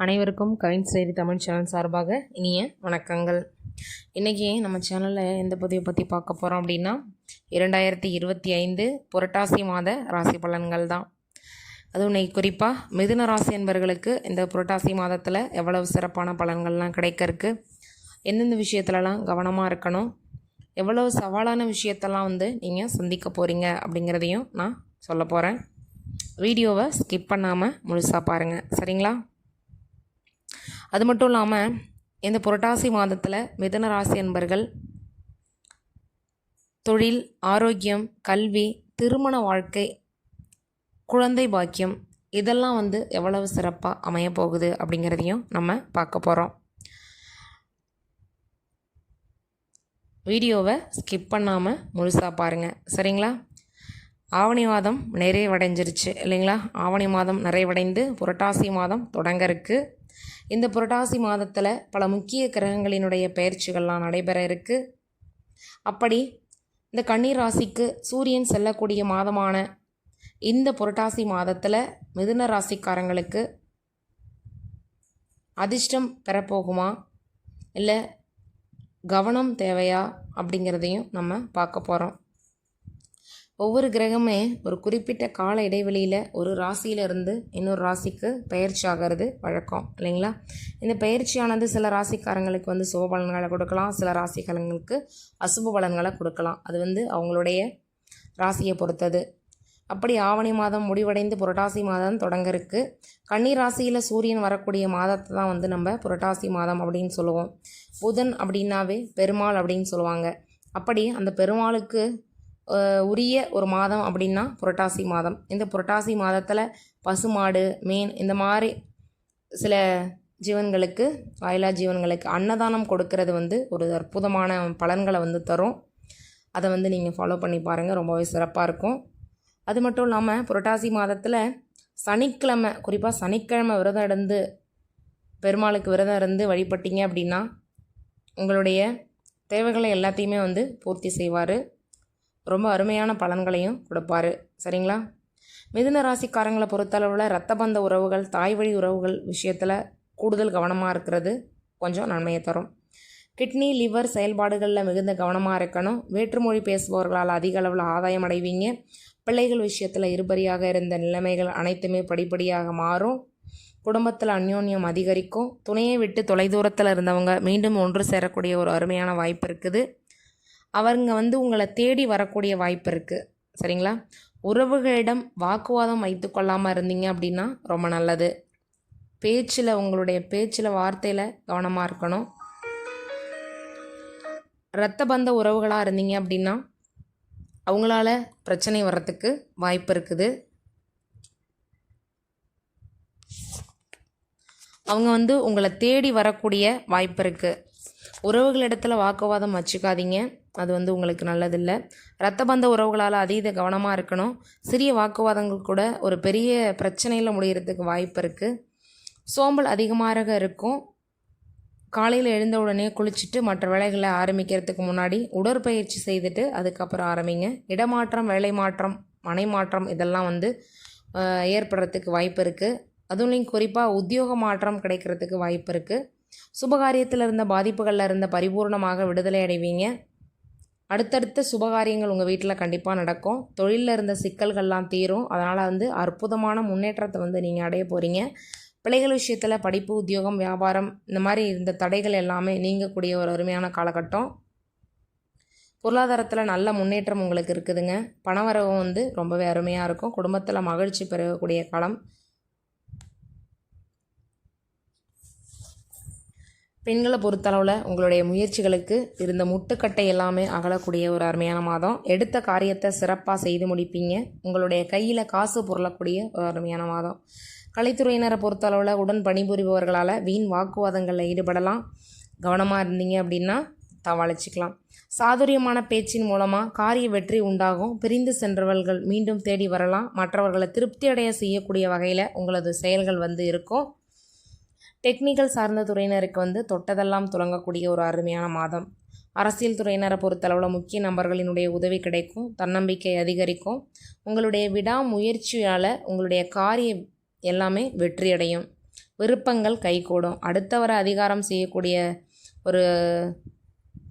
அனைவருக்கும் கவின் செய்தி தமிழ் சேனல் சார்பாக இனிய வணக்கங்கள். இன்றைக்கி நம்ம சேனலில் எந்த பதிவை பற்றி பார்க்க போகிறோம் அப்படின்னா இரண்டாயிரத்தி இருபத்தி ஐந்து புரட்டாசி மாத ராசி பலன்கள் தான். அதுவும் இன்னைக்கு குறிப்பாக மிதுன ராசி என்பவர்களுக்கு இந்த புரட்டாசி மாதத்தில் எவ்வளவு சிறப்பான பலன்கள்லாம் கிடைக்க எந்தெந்த விஷயத்துலலாம் கவனமாக இருக்கணும் எவ்வளவு சவாலான விஷயத்தெல்லாம் வந்து நீங்கள் சந்திக்க போகிறீங்க அப்படிங்கிறதையும் நான் சொல்ல போகிறேன் வீடியோவை ஸ்கிப் பண்ணாமல் முழுசாக பாருங்கள் சரிங்களா? அது மட்டும் இல்லாமல் இந்த புரட்டாசி மாதத்தில் மிதன ராசி என்பர்கள் தொழில் ஆரோக்கியம் கல்வி திருமண வாழ்க்கை குழந்தை பாக்கியம் இதெல்லாம் வந்து எவ்வளவு சிறப்பாக அமைய போகுது அப்படிங்கிறதையும் நம்ம பார்க்க போகிறோம் வீடியோவை ஸ்கிப் பண்ணாமல் முழுசாக பாருங்கள் சரிங்களா? ஆவணி மாதம் நிறைவடைஞ்சிருச்சு இல்லைங்களா? ஆவணி மாதம் நிறைவடைந்து புரட்டாசி மாதம் தொடங்க இருக்குது இந்த புரட்டாசி மாதத்தில் பல முக்கிய கிரகங்களினுடைய பயிற்சிகள்லாம் நடைபெற இருக்கு. அப்படி இந்த கன்னி ராசிக்கு சூரியன் செல்லக்கூடிய மாதமான இந்த புரட்டாசி மாதத்தில் மிதுன ராசிக்காரங்களுக்கு அதிர்ஷ்டம் பெறப்போகுமா? இல்லை கவனம் தேவையா? அப்படிங்கிறதையும் நம்ம பார்க்க போகிறோம் ஒவ்வொரு கிரகமே ஒரு குறிப்பிட்ட கால இடைவெளியில் ஒரு ராசியிலிருந்து இன்னொரு ராசிக்கு பயிற்சி ஆகிறது வழக்கம் இல்லைங்களா? இந்த பயிற்சியானது சில ராசிக்காரங்களுக்கு வந்து சுப பலன்களை கொடுக்கலாம் சில ராசிக்காரங்களுக்கு அசுப பலன்களை கொடுக்கலாம். அது வந்து அவங்களுடைய ராசியை பொறுத்தது. அப்படி ஆவணி மாதம் முடிவடைந்து புரட்டாசி மாதம் தொடங்க இருக்கு கன்னி ராசியில் சூரியன் வரக்கூடிய மாதத்தை தான் வந்து நம்ம புரட்டாசி மாதம் அப்படின்னு சொல்லுவோம். புதன் அப்படின்னாவே பெருமாள் அப்படின்னு சொல்லுவாங்க. அப்படி அந்த பெருமாளுக்கு உரிய ஒரு மாதம் அப்படின்னா புரட்டாசி மாதம். இந்த புரட்டாசி மாதத்தில் பசுமாடு மீன் இந்த மாதிரி சில ஜீவன்களுக்கு வாயிலா ஜீவன்களுக்கு அன்னதானம் கொடுக்கறது வந்து ஒரு அற்புதமான பலன்களை வந்து தரும். அதை வந்து நீங்கள் ஃபாலோ பண்ணி பாருங்கள் ரொம்பவே சிறப்பாக இருக்கும். அது மட்டும் இல்லாமல் புரட்டாசி மாதத்தில் சனிக்கிழமை குறிப்பாக சனிக்கிழமை விரதம் இருந்து பெருமாளுக்கு விரதம் இருந்து வழிபட்டீங்க அப்படின்னா உங்களுடைய தேவைகளை எல்லாத்தையுமே வந்து பூர்த்தி செய்வார். ரொம்ப அருமையான பலன்களையும் கொடுப்பாரு. சரிங்களா? மிதுன ராசிக்காரங்களை பொறுத்தளவில் ரத்தபந்த உறவுகள் தாய் வழி உறவுகள் விஷயத்தில் கூடுதல் கவனமாக இருக்கிறது. கொஞ்சம் நன்மையை தரும். கிட்னி லிவர் செயல்பாடுகளில் மிகுந்த கவனமாக இருக்கணும். வேற்றுமொழி பேசுபவர்களால் அதிக அளவில் ஆதாயம் அடைவீங்க. பிள்ளைகள் விஷயத்தில் இருபறியாக இருந்த நிலைமைகள் அனைத்துமே படிப்படியாக மாறும். குடும்பத்தில் அந்யோன்யம் அதிகரிக்கும். துணையை விட்டு தொலைதூரத்தில் இருந்தவங்க மீண்டும் ஒன்று சேரக்கூடிய ஒரு அருமையான வாய்ப்பு இருக்குது. அவங்க வந்து உங்களை தேடி வரக்கூடிய வாய்ப்பு இருக்குது சரிங்களா? உறவுகளிடம் வாக்குவாதம் வைத்து கொள்ளாமல் இருந்தீங்க அப்படின்னா ரொம்ப நல்லது. பேச்சில் உங்களுடைய பேச்சில் வார்த்தையில் கவனமாக இருக்கணும். இரத்த பந்த உறவுகளாக இருந்தீங்க அப்படின்னா அவங்களால பிரச்சனை வர்றதுக்கு வாய்ப்பு இருக்குது. அவங்க வந்து உங்களை தேடி வரக்கூடிய வாய்ப்பு இருக்குது உறவுகளிடத்தில் வாக்குவாதம் வச்சுக்காதீங்க. அது வந்து உங்களுக்கு நல்லதில்லை. ரத்த பந்த உறவுகளால் அதீத கவனமாக இருக்கணும். சிறிய வாக்குவாதங்கள் கூட ஒரு பெரிய பிரச்சனையில் முடிகிறதுக்கு வாய்ப்பு இருக்குது சோம்பல் அதிகமாக இருக்கும். காலையில் எழுந்த உடனே குளிச்சுட்டு மற்ற வேலைகளை ஆரம்பிக்கிறதுக்கு முன்னாடி உடற்பயிற்சி செய்துட்டு அதுக்கப்புறம் ஆரம்பிங்க. இடமாற்றம் வேலை மாற்றம் மனை மாற்றம் இதெல்லாம் வந்து ஏற்படுறதுக்கு வாய்ப்பு இருக்குது அதுவும் குறிப்பாக உத்தியோக மாற்றம் கிடைக்கிறதுக்கு வாய்ப்பு இருக்குது சுபகாரியத்தில் இருந்த பாதிப்புகளில் இருந்த பரிபூர்ணமாக விடுதலை அடைவீங்க. அடுத்தடுத்த சுபகாரியங்கள் உங்கள் வீட்டில் கண்டிப்பாக நடக்கும். தொழிலில் இருந்த சிக்கல்கள்லாம் தீரும். அதனால் வந்து அற்புதமான முன்னேற்றத்தை வந்து நீங்கள் அடைய போகிறீங்க பிள்ளைகள் விஷயத்தில் படிப்பு உத்தியோகம் வியாபாரம் இந்த மாதிரி இருந்த தடைகள் எல்லாமே நீங்கக்கூடிய ஒரு அருமையான காலகட்டம். பொருளாதாரத்தில் நல்ல முன்னேற்றம் உங்களுக்கு இருக்குதுங்க. பணவரவும் வந்து ரொம்பவே அருமையாக இருக்கும். குடும்பத்தில் மகிழ்ச்சி பெறக்கூடிய காலம். பெண்களை பொறுத்தளவில் உங்களுடைய முயற்சிகளுக்கு இருந்த முட்டுக்கட்டை எல்லாமே அகலக்கூடிய ஒரு அருமையான மாதம். எடுத்த காரியத்தை சிறப்பாக செய்து முடிப்பீங்க. உங்களுடைய கையில் காசு பொருளக்கூடிய ஒரு அருமையான மாதம். கலைத்துறையினரை பொறுத்தளவில் உடன் பணிபுரிபவர்களால் வீண் வாக்குவாதங்களில் ஈடுபடலாம். கவனமாக இருந்தீங்க அப்படின்னா தவாளிச்சிக்கலாம் சாதுரியமான பேச்சின் மூலமாக காரிய வெற்றி உண்டாகும். பிரிந்து சென்றவர்கள் மீண்டும் தேடி வரலாம். மற்றவர்களை திருப்தி அடைய செய்யக்கூடிய வகையில் உங்களது செயல்கள் வந்து இருக்கும். டெக்னிக்கல் சார்ந்த துறையினருக்கு வந்து தொட்டதெல்லாம் துலங்கக்கூடிய ஒரு அருமையான மாதம். அரசியல் துறையினரை பொறுத்தளவில் முக்கிய நபர்களினுடைய உதவி கிடைக்கும் தன்னம்பிக்கை அதிகரிக்கும். உங்களுடைய விடாமுயற்சியால் உங்களுடைய காரியம் எல்லாமே வெற்றியடையும். விருப்பங்கள் கைகூடும். அடுத்தவரை அதிகாரம் செய்யக்கூடிய ஒரு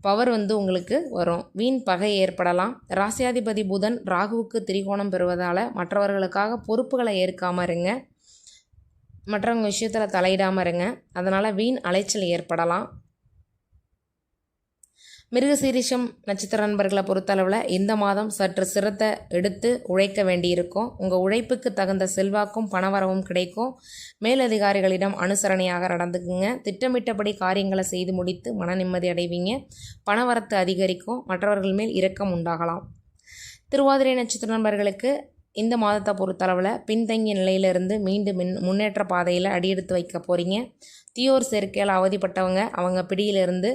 பவர் வந்து உங்களுக்கு வரும். வீண் பகை ஏற்படலாம். ராசியாதிபதி புதன் ராகுவுக்கு திரிகோணம் பெறுவதால் மற்றவர்களுக்காக பொறுப்புகளை ஏற்காமல் இருங்க. மற்றவங்க விஷயத்தில் தலையிடாமல் இருங்க. அதனால் வீண் அலைச்சல் ஏற்படலாம். மிருகசீரிஷம் நட்சத்திர நண்பர்களை பொறுத்தளவில் இந்த மாதம் சற்று சிரத்தை எடுத்து உழைக்க வேண்டியிருக்கும். உங்கள் உழைப்புக்கு தகுந்த செல்வாக்கும் பணவரவும் கிடைக்கும். மேலதிகாரிகளிடம் அனுசரணையாக நடந்துக்குங்க. திட்டமிட்டபடி காரியங்களை செய்து முடித்து மன நிம்மதி அடைவீங்க. பணவரத்து அதிகரிக்கும். மற்றவர்கள் மேல் இரக்கம் உண்டாகலாம். திருவாதிரை நட்சத்திர நண்பர்களுக்கு இந்த மாதத்தை பொறுத்தளவில் பின்தங்கிய நிலையிலிருந்து மீண்டும் மின் முன்னேற்ற பாதையில் அடியெடுத்து வைக்க போகிறீங்க தீயோர் சேர்க்கையால் அவதிப்பட்டவங்க அவங்க பிடியிலிருந்து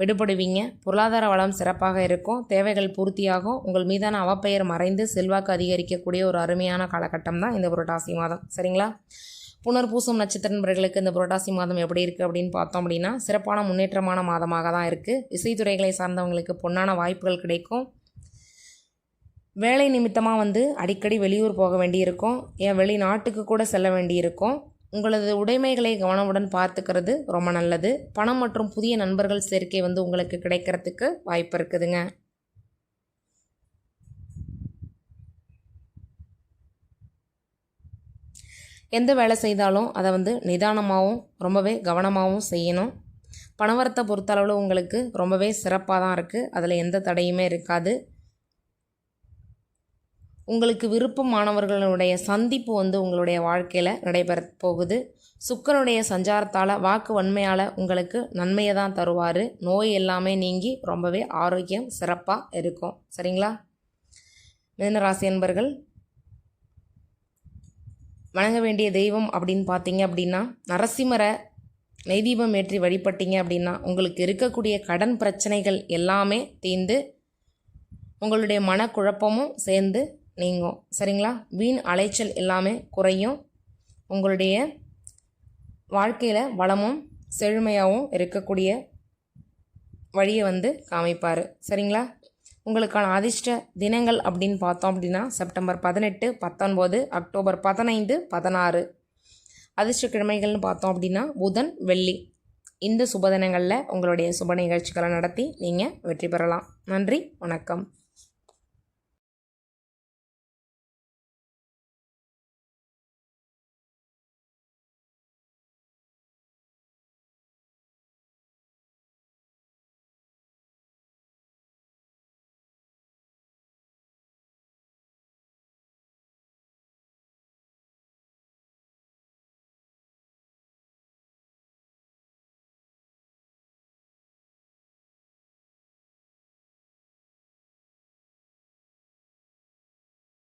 விடுபடுவீங்க. பொருளாதார வளம் சிறப்பாக இருக்கும். தேவைகள் பூர்த்தியாகும். உங்கள் மீதான அவப்பெயர் மறைந்து செல்வாக்கு அதிகரிக்கக்கூடிய ஒரு அருமையான காலகட்டம் தான் இந்த புரட்டாசி மாதம். சரிங்களா? புனர்பூசம் நட்சத்திர நண்பர்களுக்கு இந்த புரட்டாசி மாதம் எப்படி இருக்குது அப்படின்னு பார்த்தோம் அப்படின்னா சிறப்பான முன்னேற்றமான மாதமாக தான் இருக்குது இசைத்துறைகளை சார்ந்தவங்களுக்கு பொன்னான வாய்ப்புகள் கிடைக்கும். வேலை நிமித்தமாக வந்து அடிக்கடி வெளியூர் போக வேண்டியிருக்கும். ஏன் வெளிநாட்டுக்கு கூட செல்ல வேண்டியிருக்கும். உங்களது உடைமைகளை கவனமுடன் பார்த்துக்கிறது ரொம்ப நல்லது. பணம் மற்றும் புதிய நண்பர்கள் சேர்க்கை வந்து உங்களுக்கு கிடைக்கிறதுக்கு வாய்ப்பு இருக்குதுங்க. எந்த வேலை செய்தாலும் அதை வந்து நிதானமாகவும் ரொம்பவே கவனமாகவும் செய்யணும். பணவரத்தை பொறுத்தளவில் உங்களுக்கு ரொம்பவே சிறப்பாக தான் இருக்குது அதில் எந்த தடையுமே இருக்காது. உங்களுக்கு விருப்பமானவர்களுடைய சந்திப்பு வந்து உங்களுடைய வாழ்க்கையில் நடைபெற போகுது. சுக்கரனுடைய சஞ்சாரத்தால் வாக்கு வன்மையால் உங்களுக்கு நன்மையை தான் தருவார். நோய் எல்லாமே நீங்கி ரொம்பவே ஆரோக்கியம் சிறப்பாக இருக்கும். சரிங்களா? மிதனராசி என்பர்கள் வணங்க வேண்டிய தெய்வம் அப்படின்னு பார்த்தீங்க அப்படின்னா நரசிம்மரை நெய்தீபம் ஏற்றி வழிபட்டீங்க அப்படின்னா உங்களுக்கு இருக்கக்கூடிய கடன் பிரச்சனைகள் எல்லாமே தீர்ந்து உங்களுடைய மனக்குழப்பமும் சேர்ந்து நீங்கும் சரிங்களா? வீண் அலைச்சல் எல்லாமே குறையும். உங்களுடைய வாழ்க்கையில் வளமும் செழுமையாகவும் இருக்கக்கூடிய வழியை வந்து காமிப்பார். சரிங்களா? உங்களுக்கான அதிர்ஷ்ட தினங்கள் அப்படின்னு பார்த்தோம் அப்படின்னா செப்டம்பர் பதினெட்டு பத்தொன்பது அக்டோபர் பதினைந்து பதினாறு. அதிர்ஷ்ட கிழமைகள்னு பார்த்தோம் அப்படின்னா புதன் வெள்ளி. இந்த சுப தினங்களில் உங்களுடைய சுப நிகழ்ச்சிகளை நடத்தி நீங்கள் வெற்றி பெறலாம். நன்றி வணக்கம்.